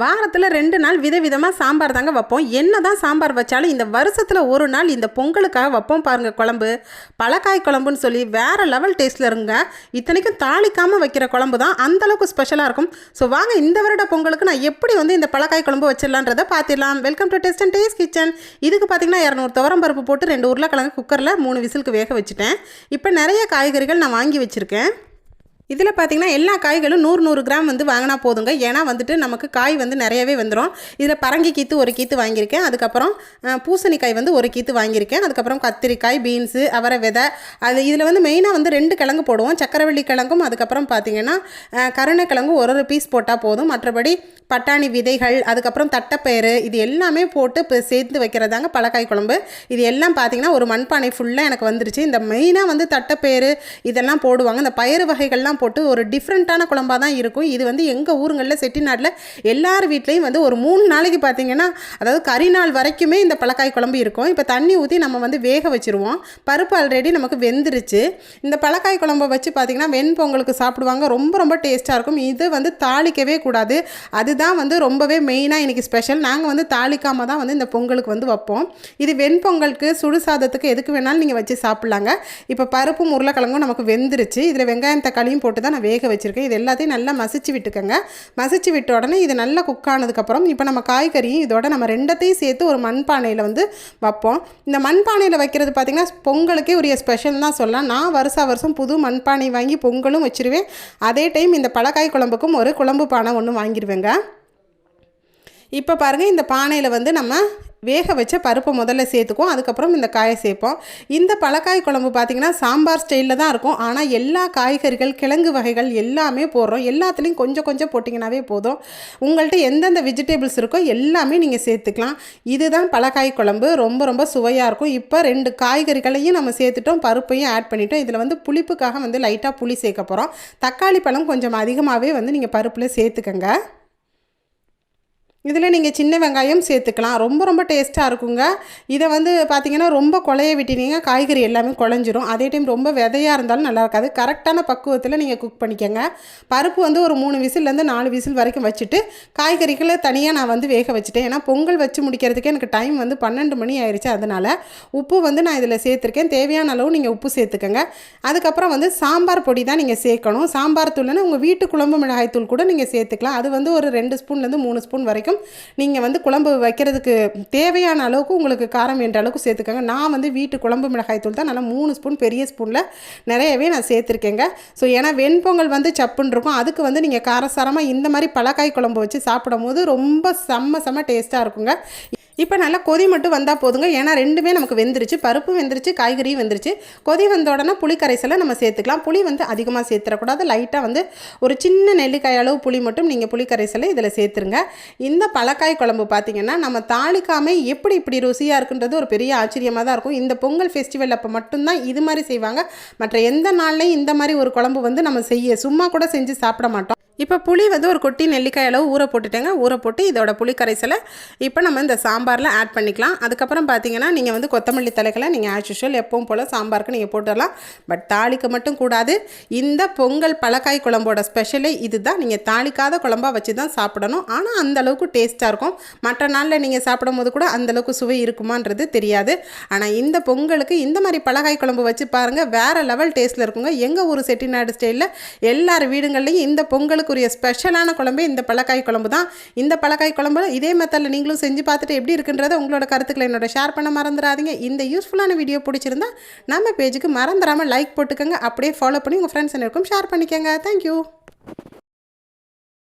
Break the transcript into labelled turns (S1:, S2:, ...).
S1: வாரத்தில் ரெண்டு நாள் விதவிதமாக சாம்பார் தாங்க வைப்போம். என்ன தான் சாம்பார் வச்சாலும் இந்த வருஷத்தில் ஒரு நாள் இந்த பொங்கலுக்காக வைப்போம் பாருங்கள் குழம்பு. பழக்காய் குழம்புன்னு சொல்லி வேறு லெவல் டேஸ்ட்டில் இருங்க. இத்தனைக்கும் தாளிக்காமல் வைக்கிற குழம்பு தான் அந்தளவுக்கு ஸ்பெஷலாக இருக்கும். ஸோ வாங்க இந்த வருட பொங்கலுக்கு நான் எப்படி வந்து இந்த பழக்காய் குழம்பு வச்சிடலான்றதை பார்த்துடலாம். Welcome to test and taste kitchen இதுக்கு பார்த்தீங்கன்னா இரநூறு துவரம் பருப்பு போட்டு ரெண்டு உருளைக்கிழங்கு குக்கரில் மூணு விசிலுக்கு வேக வச்சுட்டேன். இப்போ நிறைய காய்கறிகள் நான் வாங்கி வச்சுருக்கேன். இதில் பார்த்தீங்கன்னா எல்லா காய்களும் நூறு நூறு கிராம் வந்து வாங்கினா போதுங்க. ஏன்னா வந்துட்டு நமக்கு காய் வந்து நிறையவே வந்துடும் இதில் பரங்கி கீத்து ஒரு கீத்து வாங்கியிருக்கேன். அதுக்கப்புறம் பூசணிக்காய் வந்து ஒரு கீத்து வாங்கியிருக்கேன். அதுக்கப்புறம் கத்திரிக்காய் பீன்ஸு அவரை விதை அது இதில் வந்து மெயினாக வந்து ரெண்டு கிழங்கு போடுவோம். சக்கரவள்ளி கிழங்கும் அதுக்கப்புறம் பார்த்தீங்கன்னா கருணைக்கிழங்கும் ஒரு ஒரு பீஸ் போட்டால் போதும். மற்றபடி பட்டாணி விதைகள் அதுக்கப்புறம் தட்டைப்பயிறு இது எல்லாமே போட்டு இப்போ சேர்த்து வைக்கிறதாங்க பழக்காய் குழம்பு. இது எல்லாம் பார்த்தீங்கன்னா ஒரு மண்பானை ஃபுல்லாக எனக்கு வந்துருச்சு. இந்த மெயினாக வந்து தட்டைப்பயிறு இதெல்லாம் போடுவாங்க. இந்த பயிறு வகைகள்லாம் போட்டு ஒரு டிஃப்ரெண்ட்டான குழம்பாக தான் இருக்கும். இது வந்து எங்கள் ஊருங்களில் செட்டிநாட்டில் எல்லார் வீட்லேயும் வந்து ஒரு மூணு நாளைக்கு பார்த்தீங்கன்னா அதாவது கறி நாள் வரைக்குமே இந்த பழக்காய் குழம்பு இருக்கும். இப்போ தண்ணி ஊற்றி நம்ம வந்து வேக வச்சுருவோம். பருப்பு ஆல்ரெடி நமக்கு வெந்துருச்சு. இந்த பழக்காய் குழம்பை வச்சு பார்த்தீங்கன்னா வெண்பொங்கலுக்கு சாப்பிடுவாங்க. ரொம்ப ரொம்ப டேஸ்ட்டாக இருக்கும். இது வந்து தாளிக்கவே கூடாது. அதுதான் வந்து ரொம்பவே மெயினாக இன்றைக்கி ஸ்பெஷல் நாங்கள் வந்து தாளிக்காமல் தான் வந்து இந்த பொங்கலுக்கு வந்து வைப்போம். இது வெண்பொங்கலுக்கு சுடு சாதத்துக்கு எதுக்கு வேணாலும் நீங்கள் வச்சு சாப்பிட்லாங்க. இப்போ பருப்பும் உருளைக்கிழங்கும் நமக்கு வெந்துருச்சு. இதில் வெங்காயம் தக்காளியும் போட்டு தான் நான் வேக வச்சுருக்கேன். இது எல்லாத்தையும் நல்லா மசிச்சு விட்டுக்கோங்க. மசிச்சு விட்ட உடனே இது நல்லா குக் ஆனதுக்கப்புறம் இப்போ நம்ம காய்கறியும் இதோட நம்ம ரெண்டத்தையும் சேர்த்து ஒரு மண்பானையில் வந்து வைப்போம். இந்த மண்பானையில் வைக்கிறது பார்த்திங்கன்னா பொங்கலுக்கே உரிய ஸ்பெஷல் தான் சொல்லலாம். நான் வருஷா வருஷம் புது மண்பானை வாங்கி பொங்கலும் வச்சிருவேன். அதே டைம் இந்த பழக்காய் குழம்புக்கும் ஒரு குழம்பு பானை ஒன்று வாங்கிடுவேங்க இப்போ பாருங்கள் இந்த பானையில் வந்து நம்ம வேக வச்ச பருப்பை முதல்ல சேர்த்துக்குவோம் அதுக்கப்புறம் இந்த காயை சேர்ப்போம். இந்த பழக்காய் குழம்பு பார்த்திங்கன்னா சாம்பார் ஸ்டைலில் தான் இருக்கும். ஆனால் எல்லா காய்கறிகள் கிழங்கு வகைகள் எல்லாமே போடுறோம். எல்லாத்துலேயும் கொஞ்சம் கொஞ்சம் போட்டிங்கனாவே போதும். உங்கள்கிட்ட எந்தெந்த வெஜிடபிள்ஸ் இருக்கோ எல்லாமே நீங்கள் சேர்த்துக்கலாம். இதுதான் பழக்காய் குழம்பு. ரொம்ப ரொம்ப சுவையாக இருக்கும். இப்போ ரெண்டு காய்கறிகளையும் நம்ம சேர்த்துட்டோம். பருப்பையும் ஆட் பண்ணிட்டோம். இதில் வந்து புளிப்புக்காக வந்து லைட்டாக புளி சேர்க்க போகிறோம் தக்காளி பழம் கொஞ்சம் அதிகமாகவே வந்து நீங்கள் பருப்பில் சேர்த்துக்கங்க. இதில் நீங்கள் சின்ன வெங்காயம் சேர்த்துக்கலாம். ரொம்ப ரொம்ப டேஸ்ட்டாக இருக்குங்க. இதை வந்து பார்த்தீங்கன்னா ரொம்ப குழைய விட்டினீங்க காய்கறி எல்லாமே குழஞ்சிரும். அதே டைம் ரொம்ப விதையாக இருந்தாலும் நல்லா இருக்காது. கரெக்டான பக்குவத்தில் நீங்கள் குக் பண்ணிக்கோங்க. பருப்பு வந்து ஒரு மூணு விசில்லேருந்து நாலு விசில் வரைக்கும் வச்சுட்டு காய்கறிகளை தனியாக நான் வந்து வேக வச்சுட்டேன். ஏன்னா பொங்கல் வச்சு முடிக்கிறதுக்கே எனக்கு டைம் வந்து பன்னெண்டு மணி ஆயிடுச்சு அதனால் உப்பு வந்து நான் இதில் சேர்த்துருக்கேன். தேவையான அளவு நீங்கள் உப்பு சேர்த்துக்கோங்க. அதுக்கப்புறம் வந்து சாம்பார் பொடி தான் நீங்கள் சேர்க்கணும். சாம்பார் தூள்னு உங்கள் வீட்டு குழம்பு மிளகாய் தூள் கூட நீங்கள் சேர்த்துக்கலாம். அது வந்து ஒரு ரெண்டு ஸ்பூன்லேருந்து மூணு ஸ்பூன் வரைக்கும் நீங்கள் வந்து குழம்பு வைக்கிறதுக்கு தேவையான அளவுக்கு உங்களுக்கு காரம் என்ற அளவுக்கு சேர்த்துக்கோங்க. நான் வந்து வீட்டு குழம்பு மிளகாய் தூள் தான் நல்லா மூணு ஸ்பூன் பெரிய ஸ்பூனில் நிறையவே நான் சேர்த்துருக்கேங்க. ஸோ ஏன்னா வெண்பொங்கல் வந்து சப்புன்னு இருக்கும். அதுக்கு வந்து நீங்கள் காரசாரமாக இந்த மாதிரி பழக்காய் குழம்பு வச்சு சாப்பிடும் போது ரொம்ப செம்ம செம்ம டேஸ்ட்டாக இருக்குங்க. இப்போ நல்லா கொதி மட்டும் வந்தால் போதுங்க. ஏன்னா ரெண்டுமே நமக்கு வெந்துருச்சு. பருப்பும் வெந்துருச்சு காய்கறியும் வெந்துருச்சு. கொதி வந்த உடனே புளி கரைசலை நம்ம சேர்த்துக்கலாம். புளி வந்து அதிகமாக சேர்த்துடக்கூடாது லைட்டாக வந்து ஒரு சின்ன நெல்லிக்காய் அளவு புளி மட்டும் நீங்கள் புளி கரைசலை இதில் சேர்த்துருங்க. இந்த பழக்காய் குழம்பு பார்த்தீங்கன்னா நம்ம தாளிக்காமல் எப்படி இப்படி ருசியாக இருக்குன்றது ஒரு பெரிய ஆச்சரியமாக தான் இருக்கும். இந்த பொங்கல் ஃபெஸ்டிவல் அப்போ மட்டும்தான் இது மாதிரி செய்வாங்க. மற்ற எந்த நாள்லையும் இந்த மாதிரி ஒரு குழம்பு வந்து நம்ம செய்ய சும்மா கூட செஞ்சு சாப்பிட மாட்டோம். இப்போ புளி வந்து ஒரு கொட்டி நெல்லிக்காய் அளவு ஊற போட்டுட்டேங்க. ஊற போட்டு இதோட புளி கரைசலை இப்போ நம்ம இந்த சாம்பாரில் ஆட் பண்ணிக்கலாம். அதுக்கப்புறம் பார்த்தீங்கன்னா நீங்கள் வந்து கொத்தமல்லி தலைகளை நீங்கள் ஆஸ் யூஷுவல் எப்பவும் போல் சாம்பாருக்கு நீங்கள் போட்டுடலாம். பட் தாளிக்க மட்டும் கூடாது. இந்த பொங்கல் பழக்காய் குழம்போட ஸ்பெஷலே இதுதான். நீங்கள் தாளிக்காத குழம்பா வச்சு தான் சாப்பிடணும். ஆனால் அந்த அளவுக்கு டேஸ்ட்டாக இருக்கும். மற்ற நாளில் நீங்கள் சாப்பிடும்போது கூட அந்தளவுக்கு சுவை இருக்குமான்றது தெரியாது. ஆனால் இந்த பொங்கலுக்கு இந்த மாதிரி பழகாய் குழம்பு வச்சு பாருங்கள் வேறு லெவல் டேஸ்ட்டில் இருக்குங்க. எங்கள் ஊர் செட்டிநாடு ஸ்டைலில் எல்லார் வீடுங்கள்லையும் இந்த பொங்கலுக்கு பொங்கலுக்குரிய ஸ்பெஷலான குழம்பு இந்த பழக்காய் குழம்பு தான். இந்த பழக்காய் குழம்பு இதே மெத்தடில் நீங்களும் செஞ்சு பார்த்துட்டு எப்படி இருக்குன்றத உங்களோட கருத்துக்களை என்னோட ஷேர் பண்ண மறந்துடாதீங்க. இந்த யூஸ்ஃபுல்லான வீடியோ பிடிச்சிருந்தா நம்ம பேஜுக்கு மறந்துடாமல் லைக் போட்டுக்கோங்க. அப்படியே ஃபாலோ பண்ணி உங்கள் ஃப்ரெண்ட்ஸ் எல்லாருக்கும் ஷேர் பண்ணிக்கோங்க. தேங்க்யூ